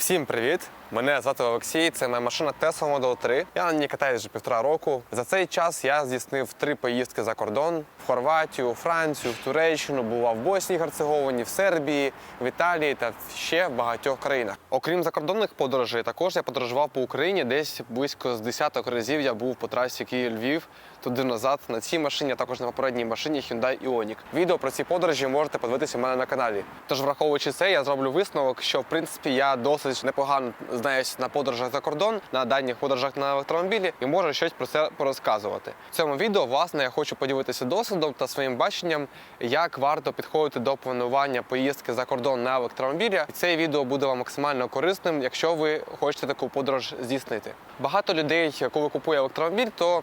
Всім привіт! Мене звати Олексій. Це моя машина Tesla Model 3. Я на ній катаюсь вже півтора року. За цей час я здійснив три поїздки за кордон: в Хорватію, Францію, в Туреччину, бував в Боснії, Герцеговині, в Сербії, в Італії та ще в багатьох країнах. Окрім закордонних подорожей, також я подорожував по Україні. Десь близько з десяток разів я був по трасі Київ-Львів, туди назад. На цій машині, а також на попередній машині Hyundai Ioniq. Відео про ці подорожі можете подивитися у мене на каналі. Тож, враховуючи це, я зроблю висновок, що в принципі я досить непогано знаюсь на подорожах за кордон, на дальніх подорожах на електромобілі і можу щось про це порозказувати. В цьому відео, власне, я хочу поділитися досвідом та своїм баченням, як варто підходити до планування поїздки за кордон на електромобілі. І це відео буде вам максимально корисним, якщо ви хочете таку подорож здійснити. Багато людей, коли купує електромобіль, то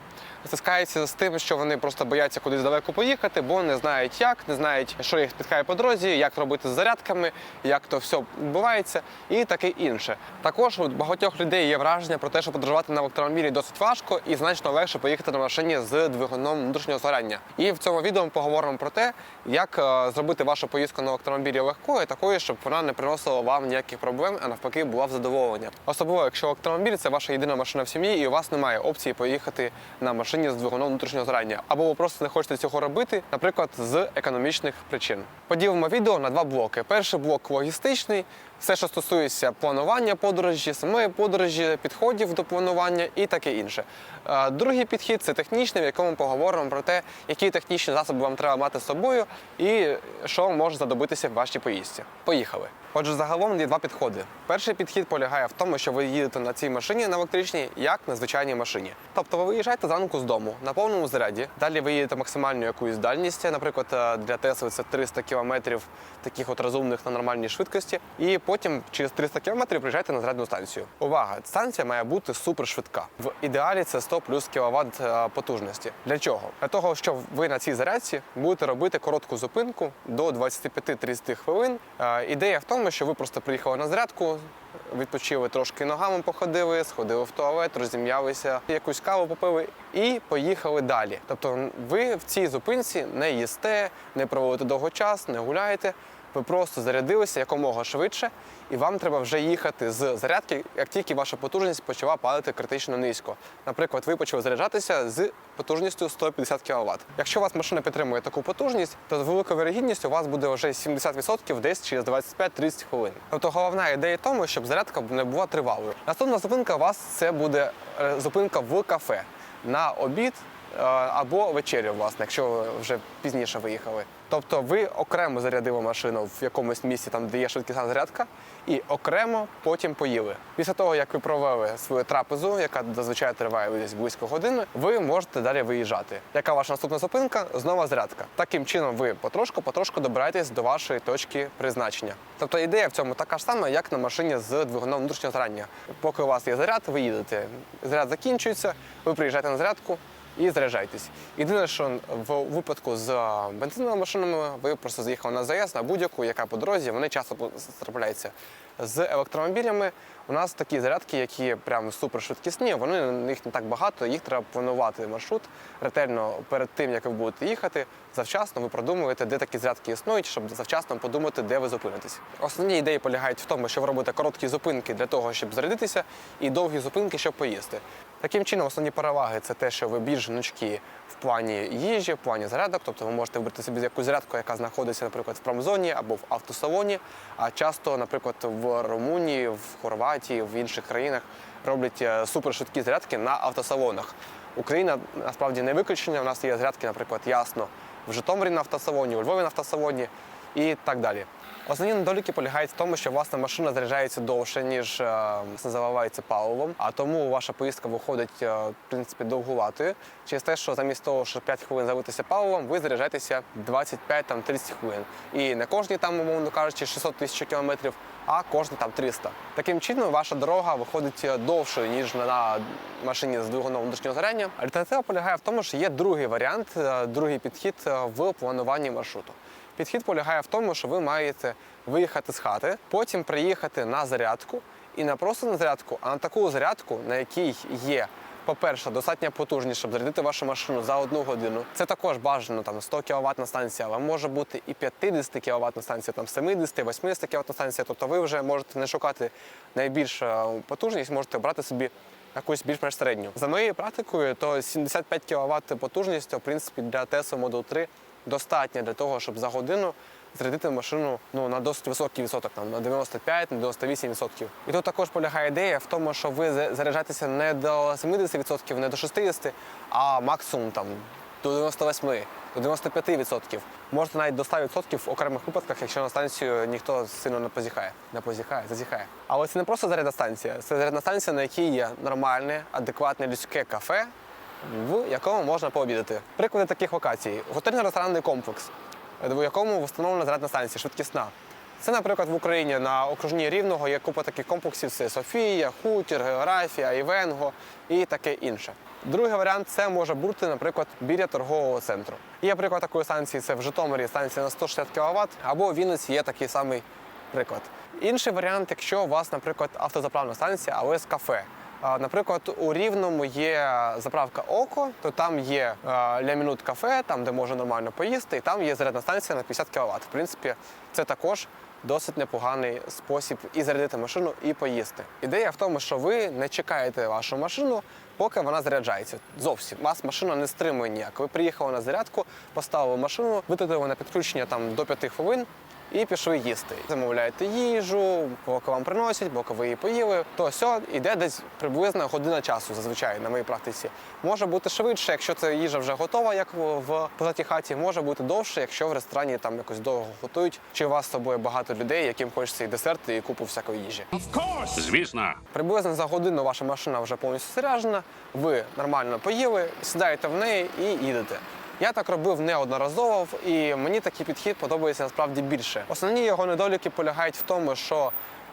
стискається з тим, що вони просто бояться кудись далеко поїхати, бо не знають як, не знають, що їх спіткає по дорозі, як робити з зарядками, як то все відбувається, і таке інше. Також у багатьох людей є враження про те, що подорожувати на електромобілі досить важко і значно легше поїхати на машині з двигуном внутрішнього згорання. І в цьому відео ми поговоримо про те, як е, зробити вашу поїздку на електромобілі легкою, такою, щоб вона не приносила вам ніяких проблем, а навпаки була в задоволення. Особливо, якщо електромобіль це ваша єдина машина в сім'ї, і у вас немає опції поїхати на машині з двигуном внутрішнього згорання, або ви просто не хочете цього робити, наприклад, з економічних причин. Поділимо відео на два блоки. Перший блок логістичний, все, що стосується планування подорожі, самої подорожі, підходів до планування і таке інше. Е, Другий підхід це технічний, в якому ми поговоримо про те, які технічні засоби вам треба мати з собою і що може задобитися в вашій поїздці. Поїхали. Отже, загалом є два підходи. Перший підхід полягає в тому, що ви їдете на цій машині на електричній, як на звичайній машині. Тобто ви виїжджаєте зранку з дому на повному заряді. Далі ви їдете максимальну якусь дальність. Наприклад, е, для Тесли це 300 кілометрів таких от розумних на нормальній швидкості. І потім через 300 кілометрів приїжджаєте на зарядну станцію. Увага! Станція має бути супер швидка. В ідеалі це 100 плюс кВт потужності. Для чого? Для того, щоб ви на цій зарядці будете робити коротку зупинку до 25-30 хвилин. Е, Ідея в тому, що ви просто приїхали на зарядку, відпочили трошки ногами, походили, сходили в туалет, розім'ялися, якусь каву попили і поїхали далі. Тобто ви в цій зупинці не їсте, не проводите довго час, не гуляєте. Ви просто зарядилися якомога швидше, і вам треба вже їхати з зарядки, як тільки ваша потужність почала падати критично низько. Наприклад, ви почали заряджатися з потужністю 150 кВт. Якщо у вас машина підтримує таку потужність, то з великою вірогідністю у вас буде вже 70% десь через 25-30 хвилин. Тобто головна ідея в тому, щоб зарядка не була тривалою. Наступна зупинка у вас це буде е, зупинка в кафе на обід е, або вечерю, власне, якщо ви вже пізніше виїхали. Тобто ви окремо зарядили машину в якомусь місці, там де є швидкісна зарядка, і окремо потім поїли. Після того, як ви провели свою трапезу, яка зазвичай триває десь близько години, ви можете далі виїжджати. Яка ваша наступна зупинка? Знову зарядка. Таким чином, ви потрошку-потрошку добираєтесь до вашої точки призначення. Тобто ідея в цьому така ж сама, як на машині з двигуном внутрішнього зрання. Поки у вас є заряд, ви їдете. Заряд закінчується, ви приїжджаєте на зарядку і заряджайтесь. Єдине, що в випадку з бензиновими машинами ви просто заїхали на ЗАЕС, на будь-яку, яка по дорозі, вони часто трапляються. З електромобілями у нас такі зарядки, які прям супер швидкісні, вони їх не так багато, їх треба планувати маршрут ретельно перед тим, як ви будете їхати. Завчасно ви продумуєте, де такі зарядки існують, щоб завчасно подумати, де ви зупинитесь. Основні ідеї полягають в тому, що ви робите короткі зупинки для того, щоб зарядитися, і довгі зупинки, щоб поїсти. Таким чином, основні переваги це те, що ви більш гнучкі в плані їжі, в плані зарядок. Тобто ви можете вибрати собі якусь зарядку, яка знаходиться, наприклад, в промзоні або в автосалоні. А часто, наприклад, в Румунії, в Хорватії, в інших країнах роблять е, супершвидкі зарядки на автосалонах. Україна насправді не виключення. У нас є зарядки, наприклад, ясно в Житомирі на автосалоні, у Львові на автосалоні і так далі. Основні недоліки полягають в тому, що власна машина заряджається довше, ніж е, заливається паливом, а тому ваша поїздка виходить е, в принципі довгуватою через те, що замість того, що 5 хвилин залитися паливом, ви заряджаєтеся 25-30 хвилин. І не кожні там, умовно кажучи, 600 тисяч кілометрів, а кожні там 300. Таким чином, ваша дорога виходить е, довшою, ніж на машині з двигуном внутрішнього згоряння. Альтернатива полягає в тому, що є другий варіант, другий підхід в плануванні маршруту. Підхід полягає в тому, що ви маєте виїхати з хати, потім приїхати на зарядку і не просто на зарядку, а на таку зарядку, на якій є по-перше, достатня потужність, щоб зарядити вашу машину за одну годину. Це також бажано там 100 кВт станція, але може бути і 50 кВт станція, там 70, 80 кВт станція. Тобто ви вже можете не шукати найбільшу потужність, можете брати собі якусь більш-менш середню. За моєю практикою, то 75 кВт потужність, в принципі, для Tesla Model 3 достатньо для того, щоб за годину зарядити машину ну, на досить високий відсоток, там, на 95-98 відсотків. І тут також полягає ідея в тому, що ви заряджаєтеся не до 70 відсотків, не до 60, а максимум там, до 98, до 95 відсотків. Можете навіть до 100 відсотків в окремих випадках, якщо на станцію ніхто сильно не позіхає. Не позіхає, зазіхає. Але це не просто зарядна станція, це зарядна станція, на якій є нормальне, адекватне людське кафе, в якому можна пообідати. Приклади таких локацій: готельно-ресторанний комплекс, в якому встановлена зарядна станція швидкісна. Це, наприклад, в Україні на окружній рівного є купа таких комплексів: це Софія, Хутір, Географія, Івенго і таке інше. Другий варіант це може бути, наприклад, біля торгового центру. Є приклад такої станції, це в Житомирі станція на 160 кВт, або в Вінниці є такий самий приклад. Інший варіант, якщо у вас, наприклад, автозаправна станція, але з кафе. Наприклад, у Рівному є заправка Око, то там є е, Ля Мінут кафе, там де можна нормально поїсти, і там є зарядна станція на 50 кВт. В принципі, це також досить непоганий спосіб і зарядити машину, і поїсти. Ідея в тому, що ви не чекаєте вашу машину, поки вона заряджається. Зовсім вас машина не стримує ніяк. Ви приїхали на зарядку, поставили машину, витратили на підключення там до 5 хвилин і пішли їсти. Замовляєте їжу, поки вам приносять, поки ви її поїли, то все йде десь приблизно година часу, зазвичай на моїй практиці. Може бути швидше, якщо це їжа вже готова, як в позатій хаті, може бути довше, якщо в ресторані там якось довго готують, чи у вас з собою багато людей, яким хочеться і десерт, і купу всякої їжі. Звісно, Приблизно за годину ваша машина вже повністю заряджена, ви нормально поїли, сідаєте в неї і їдете. Я так робив неодноразово, і мені такий підхід подобається насправді більше. Основні його недоліки полягають в тому, що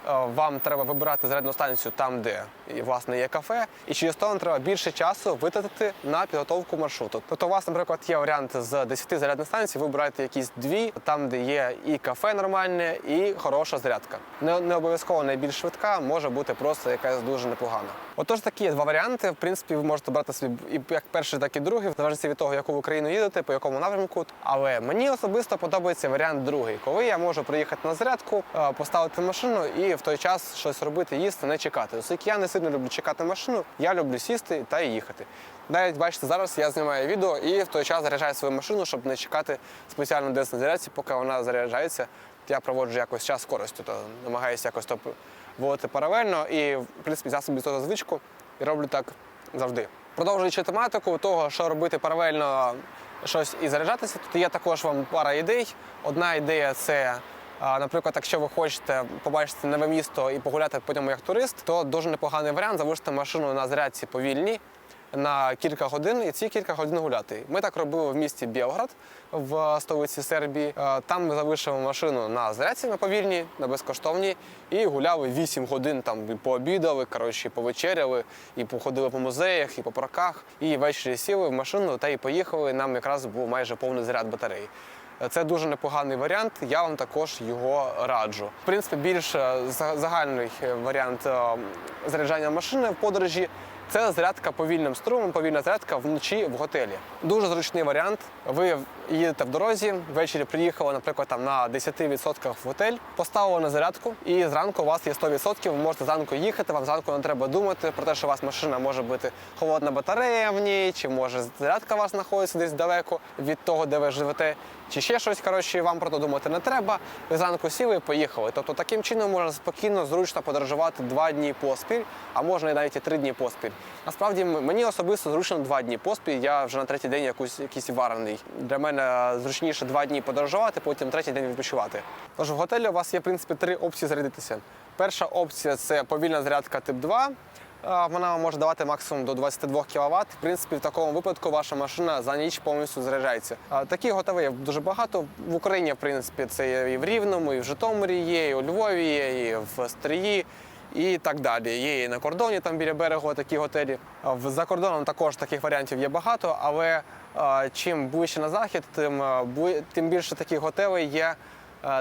е, вам треба вибирати зарядну станцію там, де власне є кафе, і через то вам треба більше часу витратити на підготовку маршруту. Тобто, у вас, наприклад, є варіант з 10 зарядних станцій, ви обираєте якісь дві, там, де є і кафе нормальне, і хороша зарядка. Не, не обов'язково найбільш швидка, може бути просто якась дуже непогана. Отож, такі два варіанти. В принципі, ви можете брати собі і як перший, так і другий, в залежності від того, яку в Україну їдете, по якому напрямку. Але мені особисто подобається варіант другий, коли я можу приїхати на зарядку, е, поставити машину і в той час щось робити, їсти, не чекати. Оскільки я не сильно люблю чекати машину, я люблю сісти та їхати. Навіть бачите, зараз я знімаю відео і в той час заряджаю свою машину, щоб не чекати спеціально десь на зарядці, поки вона заряджається. Я проводжу якось час з то намагаюся якось то вводити паралельно і, в принципі, я собі того звичку і роблю так завжди. Продовжуючи тематику того, що робити паралельно щось і заряджатися, тут є також вам пара ідей. Одна ідея це. Наприклад, якщо ви хочете побачити нове місто і погуляти по ньому як турист, то дуже непоганий варіант залишити машину на зарядці повільній на кілька годин і ці кілька годин гуляти. Ми так робили в місті Білград в столиці Сербії. Е, Там ми залишили машину на зарядці на повільній, на безкоштовній, і гуляли 8 годин. Там і пообідали, коротше, і повечеряли, і походили по музеях, і по парках. І ввечері сіли в машину та й поїхали. Нам якраз був майже повний заряд батареї. Е, Це дуже непоганий варіант. Я вам також його раджу. В принципі, більш е, за- загальний варіант заряджання машини в подорожі. Це зарядка повільним струмом, повільна зарядка вночі в готелі. Дуже зручний варіант. Ви їдете в дорозі, ввечері приїхали, наприклад, там на 10% в готель, поставили на зарядку, і зранку у вас є 100%, ви можете зранку їхати, вам зранку не треба думати про те, що у вас машина може бути холодна батарея в ній, чи може зарядка у вас знаходиться десь далеко від того, де ви живете, чи ще щось. Коротше, вам про це думати не треба. Ви зранку сіли і поїхали. Тобто таким чином можна спокійно, зручно подорожувати два дні поспіль, а можна і навіть і три дні поспіль. Насправді мені особисто зручно два дні поспіль. Я вже на третій день якусь якийсь варений. Для мене зручніше два дні подорожувати, потім третій день відпочивати. Тож в готелі у вас є в принципі три опції зарядитися. Перша опція це повільна зарядка тип 2. Вона може давати максимум до 22 кВт. В принципі, в такому випадку ваша машина за ніч повністю заряджається. Готові є дуже багато. В Україні, в принципі, це і в Рівному, і в Житомирі є, і у Львові є, і в Стрії. І так далі. Є і на кордоні, там біля берегу такі готелі. За кордоном також таких варіантів є багато, але чим ближче на захід, тим, тим більше таких готелей є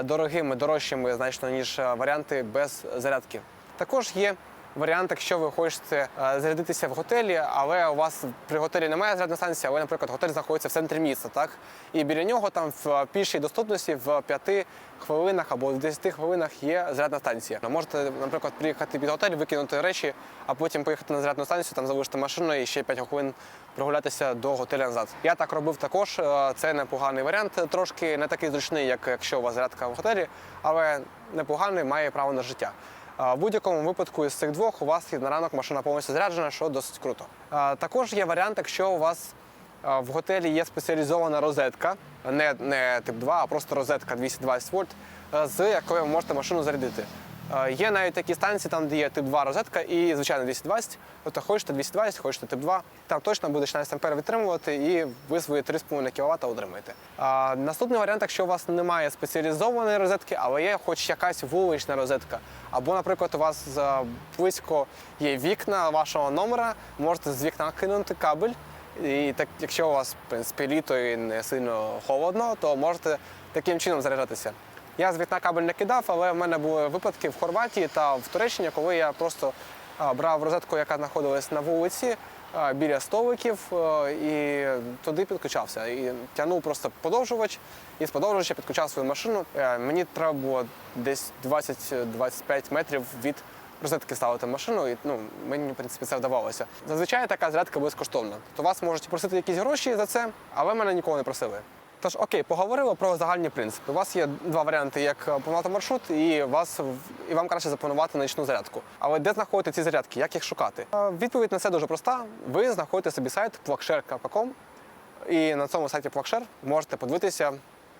дорогими, дорожчими значно, ніж варіанти без зарядки. Також є варіант, якщо ви хочете е, зарядитися в готелі, але у вас при готелі немає зарядної станції, але, наприклад, готель знаходиться в центрі міста, так? І біля нього там в пішій доступності в 5 хвилинах або в 10 хвилинах є зарядна станція. Можете, наприклад, приїхати під готель, викинути речі, а потім поїхати на зарядну станцію, там залишити машину і ще 5 хвилин прогулятися до готеля назад. Я так робив також. е, Це непоганий варіант, трошки не такий зручний, як якщо у вас зарядка в готелі, але непоганий, має право на життя. В будь-якому випадку із цих двох у вас на ранок машина повністю заряджена, що досить круто. Також є варіант, якщо у вас в готелі є спеціалізована розетка, не, не тип 2, а просто розетка 220 вольт, з якою ви можете машину зарядити. А, Є навіть такі станції, там де є тип 2 розетка і звичайно 220. Тобто хочете 220, хочете тип 2. Там точно буде 16 ампер витримувати, і ви свої 3,5 кВт отримаєте. А, наступний варіант, якщо у вас немає спеціалізованої розетки, але є хоч якась вулична розетка. Або, наприклад, у вас близько є вікна вашого номера, можете з вікна кинути кабель. І так, якщо у вас в принципі літо і не сильно холодно, то можете таким чином заряджатися. Я з кабель не кидав, але в мене були випадки в Хорватії та в Туреччині, коли я просто брав розетку, яка знаходилась на вулиці біля столиків, і туди підключався. І тягнув просто подовжувач, і з подовжувача підключав свою машину. Е, Мені треба було десь 20-25 метрів від розетки ставити машину, і ну, мені, в принципі, це вдавалося. Зазвичай така зарядка безкоштовна. То вас можуть просити якісь гроші за це, але мене ніколи не просили. Тож, окей, поговорили про загальні принципи. У вас є два варіанти, як планувати маршрут, і вас і вам краще запланувати нічну зарядку. Але де знаходити ці зарядки? Як їх шукати? Е, Відповідь на це дуже проста. Ви знаходите собі сайт plugshare.com, і на цьому сайті Plugshare можете подивитися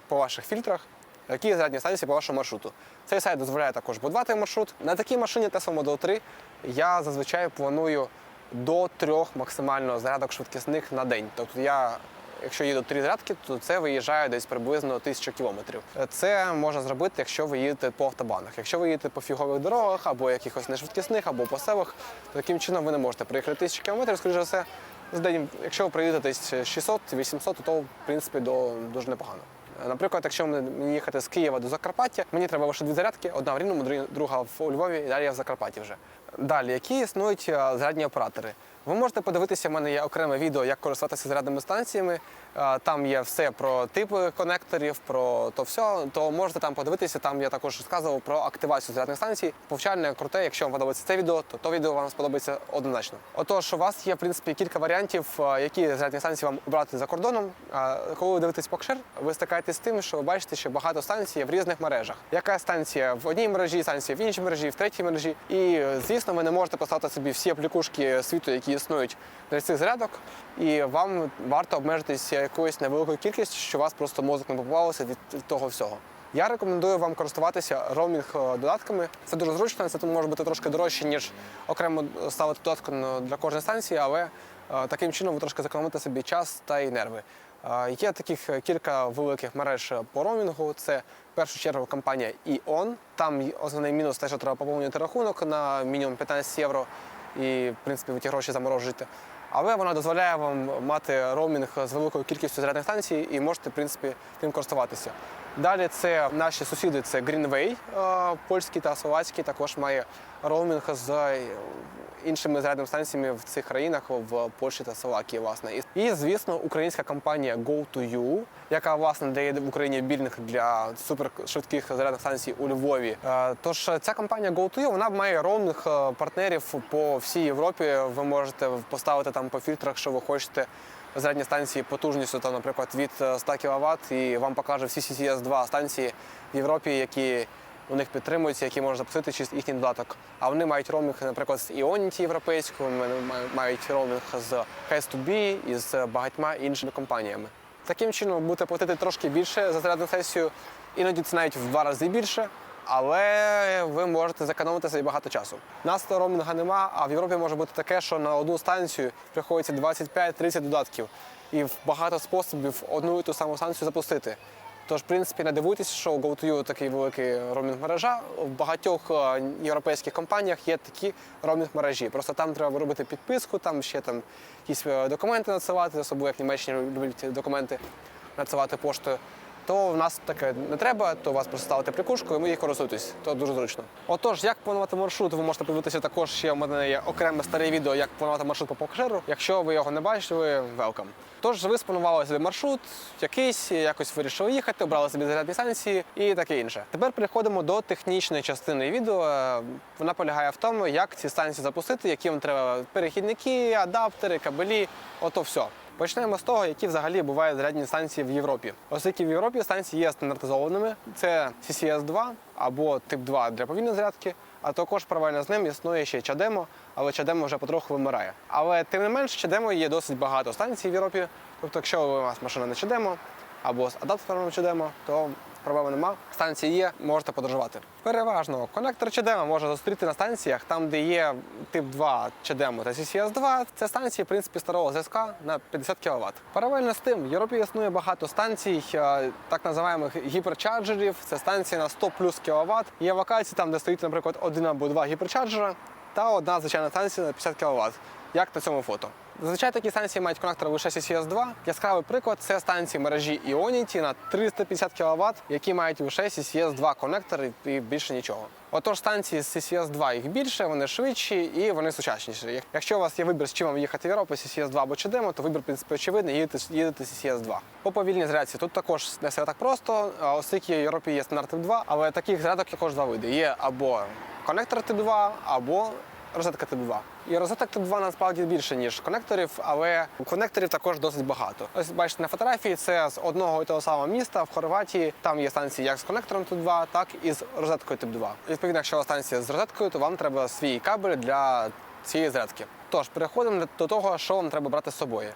по ваших фільтрах, які зарядні станції по вашому маршруту. Цей сайт дозволяє також будувати маршрут. На такій машині Tesla Model 3 я зазвичай планую до трьох максимально зарядок швидкісних на день. Тобто я, якщо їду три зарядки, то це виїжджає десь приблизно тисячу кілометрів. Це можна зробити, якщо ви їдете по автобанах. Якщо ви їдете по фігових дорогах або якихось нешвидкісних, або по селах, то таким чином ви не можете приїхати тисячу кілометрів, скоріше за все. За день, якщо ви приїдете десь 600-800, то в принципі до дуже непогано. Наприклад, якщо мені їхати з Києва до Закарпаття, мені треба лише дві зарядки: одна в Рівному, друга в Львові, і далі я в Закарпатті вже. Далі, які існують зарядні оператори? Ви можете подивитися, в мене є окреме відео, як користуватися зарядними станціями. Там є все про типи конекторів, про то все. То можете там подивитися. Там я також розказував про активацію зарядних станцій. Повчальне, круте. Якщо вам подобається це відео, то то відео вам сподобається однозначно. Отож, у вас є в принципі кілька варіантів, які зарядні станції вам обрати за кордоном. Коли ви дивитесь покшер, ви стикаєтесь з тим, що ви бачите, що багато станцій є в різних мережах. Яка станція в одній мережі, станція в іншій мережі, в третій мережі. І звісно, ви не можете поставити собі всі аплікушки світу, які існують для цих зарядок. І вам варто обмежитися якоюсь невеликою кількістю, що у вас просто мозок не побувалося від того всього. Я рекомендую вам користуватися роумінг е. Це дуже зручно, це може бути трошки дорожче, ніж окремо ставити додатку для кожної станції, але е, таким чином ви трошки зекономите собі час та й нерви. Е, Є таких кілька великих мереж по роумінгу. Це в першу чергу компанія EON. Там основний мінус те, що треба поповнювати рахунок на мінімум 15 євро, і в принципі ви ті гроші заморожуєте. Але вона дозволяє вам мати роумінг з великою кількістю зарядних станцій і можете, в принципі, тим користуватися. Далі це наші сусіди, це Greenway, е, польський та словацький, також має роумінг з іншими зарядними станціями в цих країнах в Польщі та Словакії. Власне. І, звісно, українська компанія Go2U, яка власне дає в Україні білінг для супершвидких зарядних станцій у Львові. Е, Тож ця компанія Go2U, вона має роумінг е, партнерів по всій Європі. Ви можете поставити там по фільтрах, що ви хочете зарядні станції потужністю, там, наприклад, від е, 100 кВт, і вам покаже всі ccs 2 станції в Європі, які у них підтримуються, які можна запустити через їхній додаток. А вони мають роумінг, наприклад, з Ionity європейською, мають роумінг з H2B і з багатьма іншими компаніями. Таким чином, будете платити трошки більше за зарядну сесію, іноді це навіть в два рази більше. Але ви можете зекономити собі багато часу. Нас то роумінга нема, а в Європі може бути таке, що на одну станцію приходиться 25-30 додатків, і в багато способів одну і ту саму станцію запустити. Тож, в принципі, не дивуйтесь, що у GoToYou такий великий роумінг мережа. В багатьох е, європейських компаніях є такі роумінг мережі. Просто там треба робити підписку, там ще там якісь е, документи надсилати, особливо як Німеччині люблять документи надсилати поштою. То в нас таке не треба, то вас просто ставити прикушку і ми їх користуєтесь. То дуже зручно. Отож, як планувати маршрут, ви можете подивитися також. Ще в мене є окреме старе відео, як планувати маршрут по покшеру. Якщо ви його не бачили, welcome. Тож ви спланували собі маршрут, якийсь, якось вирішили їхати, обрали собі зарядні станції і таке інше. Тепер переходимо до технічної частини відео. Вона полягає в тому, як ці станції запустити, які вам треба перехідники, адаптери, кабелі, ото все. Почнемо з того, які взагалі бувають зарядні станції в Європі. Оскільки в Європі станції є стандартизованими, це CCS 2 або тип 2 для повільної зарядки, а також паралельно з ним існує ще чадемо, але чадемо вже потроху вимирає. Але тим не менш, чадемо є досить багато станцій в Європі. Тобто, якщо у вас машина не чадемо або з адаптером чадемо, то проблеми нема. Станції є, можете подорожувати. Переважно конектор чадемо можна зустріти на станціях, там, де є тип 2 чадемо та CCS 2 Це станції, в принципі, старого зв'язка на 50 кВт. Паралельно з тим, в Європі існує багато станцій, е, так називаємих гіперчарджерів. Це станції на 100 плюс кВт. Є локації там, де стоїть, наприклад, один або два гіперчарджера та одна звичайна станція на 50 кВт, як на цьому фото. Зазвичай такі станції мають конектор лише CCS 2 Яскравий приклад це станції мережі Ionity на 350 кВт, які мають лише CCS 2 конектори і більше нічого. Отож, станції з CCS 2 їх більше, вони швидші і вони сучасніші. Якщо у вас є вибір, з чим вам їхати в Європу, CCS 2 або Чадемо, то вибір в принципі очевидний, їдете, їдете CCS 2. По повільній зарядці тут також не все так просто, оскільки в Європі є стандарт тип 2, але таких зарядок також два види. Є або конектор тип 2, або розетка тип 2. І розеток тип 2 насправді більше, ніж конекторів, але конекторів також досить багато. Ось бачите на фотографії, це з одного і того самого міста в Хорватії. Там є станції як з конектором тип 2, так і з розеткою тип 2. Відповідно, якщо станція з розеткою, то вам треба свій кабель для цієї зарядки. Тож переходимо до того, що вам треба брати з собою.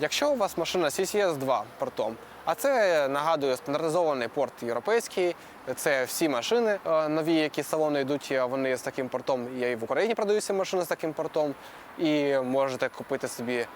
Якщо у вас машина CCS 2 портом, а це нагадує стандартизований порт європейський, це всі машини е, нові, які з салону йдуть, вони з таким портом. Є і в Україні продаються машини з таким портом, і можете купити собі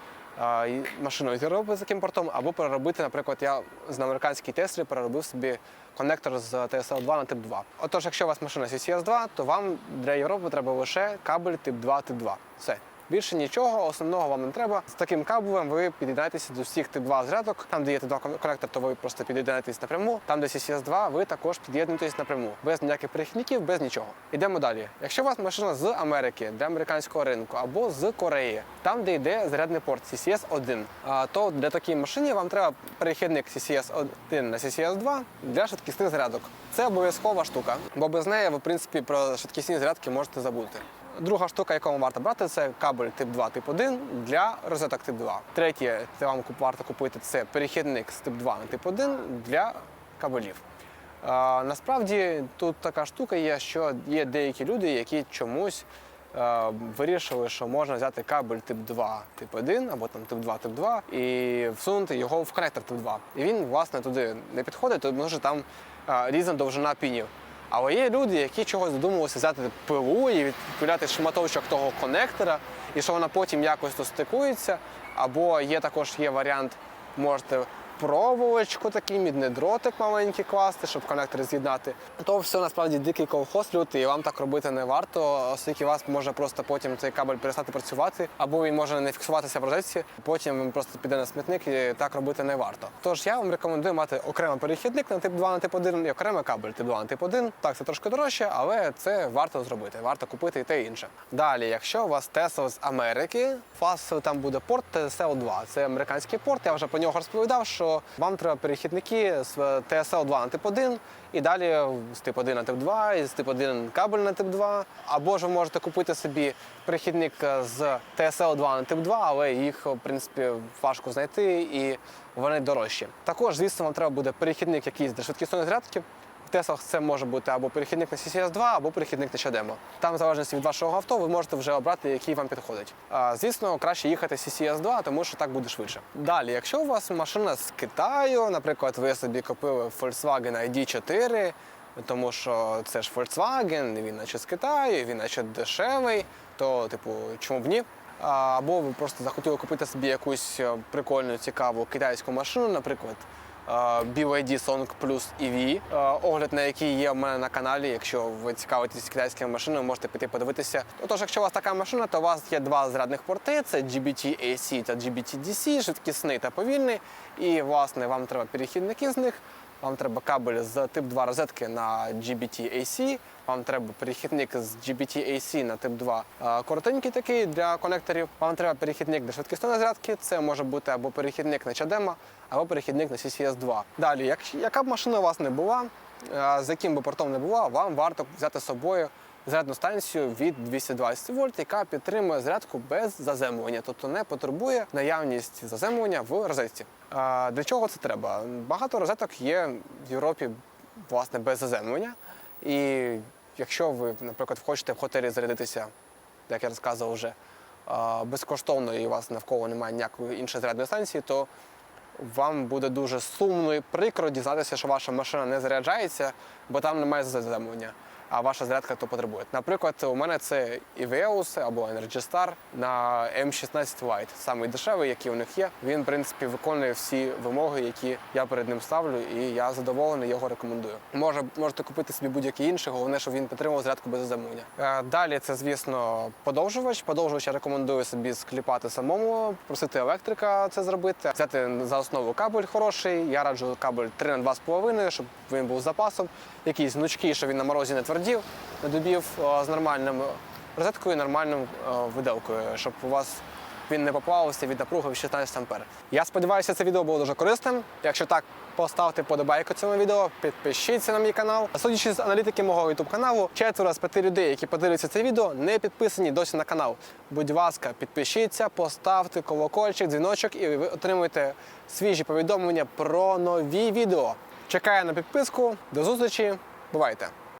е, машину з Європи з таким портом, або переробити, наприклад, я з американській Теслі переробив собі конектор з TSL 2 на тип 2. Отож, якщо у вас машина CCS 2, то вам для Європи треба лише кабель тип 2 тип 2. Все. Більше нічого, основного вам не треба. З таким кабелем ви під'єднаєтеся до всіх тип 2 зарядок. Там, де є тип 2 конектор, то ви просто під'єднаєтесь напряму. Там, де CCS 2, ви також під'єднуєтесь напряму. Без ніяких перехідників, без нічого. Ідемо далі. Якщо у вас машина з Америки для американського ринку або з Кореї, там, де йде зарядний порт CCS 1, то для такої машини вам треба перехідник CCS 1 на CCS 2 для швидкісних зарядок. Це обов'язкова штука, бо без неї ви, в принципі, про швидкісні зарядки можете забути. Друга штука, яку вам варто брати, це кабель тип 2, тип 1 для розеток тип 2. Третє, це вам варто купити це перехідник з тип 2 на тип 1 для кабелів. А, насправді тут така штука є, що є деякі люди, які чомусь е, вирішили, що можна взяти кабель тип 2, тип 1 або там тип 2, тип 2 і всунути його в конектор тип 2. І він, власне, туди не підходить, тому що там е, різна довжина пінів. Але є люди, які чогось додумалися взяти пилу і відпиляти шматочок того конектора, і що вона потім якось достикується. Або є також є варіант, можете проволочку, такий мідний дротик маленький класти, щоб конектори з'єднати. То все насправді дикий колхоз лютий, і вам так робити не варто, оскільки вас може просто потім цей кабель перестати працювати, або він може не фіксуватися в розетці, потім він просто піде на смітник і так робити не варто. Тож я вам рекомендую мати окремий перехідник на тип 2 на тип 1 і окремий кабель тип 2 на тип 1. Так, це трошки дорожче, але це варто зробити. Варто купити і те інше. Далі, якщо у вас Тесла з Америки, у вас там буде порт TSL 2 Це американський порт. Я вже про нього розповідав, що вам треба перехідники з TSL 2 на тип 1 і далі з тип 1 на тип 2, і з тип 1 кабель на тип 2. Або ж ви можете купити собі перехідник з TSL 2 на тип 2, але їх, в принципі, важко знайти і вони дорожчі. Також, звісно, вам треба буде перехідник якийсь для швидкісної зарядки. В Теслах це може бути або перехідник на CCS 2, або перехідник на Чадемо. Там, в залежності від вашого авто, ви можете вже обрати, який вам підходить. А, звісно, краще їхати CCS 2, тому що так буде швидше. Далі, якщо у вас машина з Китаю, наприклад, ви собі купили Volkswagen ID4, тому що це ж Volkswagen, він наче з Китаю, він наче дешевий, то, типу, чому б ні? Або ви просто захотіли купити собі якусь е, прикольну, цікаву китайську машину, наприклад. BYD Song Plus EV, огляд на який є в мене на каналі. Якщо ви цікавитесь китайськими машинами, можете піти подивитися. Отож, якщо у вас така машина, то у вас є два зрядних порти: це GBT AC та GBT DC, швидкісний та повільний. І власне вам треба перехідники з них. Вам треба кабель з тип 2 розетки на GBT AC, вам треба перехідник з GBT AC на тип 2 е, коротенький такий для конекторів. Вам треба перехідник для швидкісної зарядки. Це може бути або перехідник на чадема, або перехідник на CCS 2. Далі, як, яка б машина у вас не була, е, з яким би портом не була, вам варто взяти з собою зарядну станцію від 220 вольт, яка підтримує зарядку без заземлення, тобто не потребує наявність заземлення в розетці. Для чого це треба? Багато розеток є в Європі власне без заземлення. І якщо ви, наприклад, хочете в готелі зарядитися, як я розказував вже, безкоштовно і у вас навколо немає ніякої іншої зарядної станції, то вам буде дуже сумно і прикро дізнатися, що ваша машина не заряджається, бо там немає заземлення, а ваша зарядка то потребує. Наприклад, у мене це Iveus або Energy Star на M16 Lite, самий дешевий, який у них є. Він, в принципі, виконує всі вимоги, які я перед ним ставлю, і я задоволений, його рекомендую. Може, можете купити собі будь-який інший, головне, щоб він підтримував зарядку без заземлення. Е, Далі це, звісно, подовжувач. Подовжувач я рекомендую собі скліпати самому, просити електрика це зробити, взяти за основу кабель хороший. Я раджу кабель 3 на 2,5, щоб він був запасом. Якийсь гнучкий, щоб він на морозі не твердів, не добів е, з нормальним розеткою, нормальним е, виделкою, щоб у вас він не поплавився від напруги в 16 ампер. Я сподіваюся, це відео було дуже корисним. Якщо так, поставте подобайку цьому відео, підпишіться на мій канал. Судячи з аналітики мого youtube каналу, четверо з п'яти людей, які подивляться це відео, не підписані досі на канал. Будь ласка, підпишіться, поставте колокольчик, дзвіночок, і ви отримуєте свіжі повідомлення про нові відео. Чекаю на підписку. До зустрічі. Бувайте!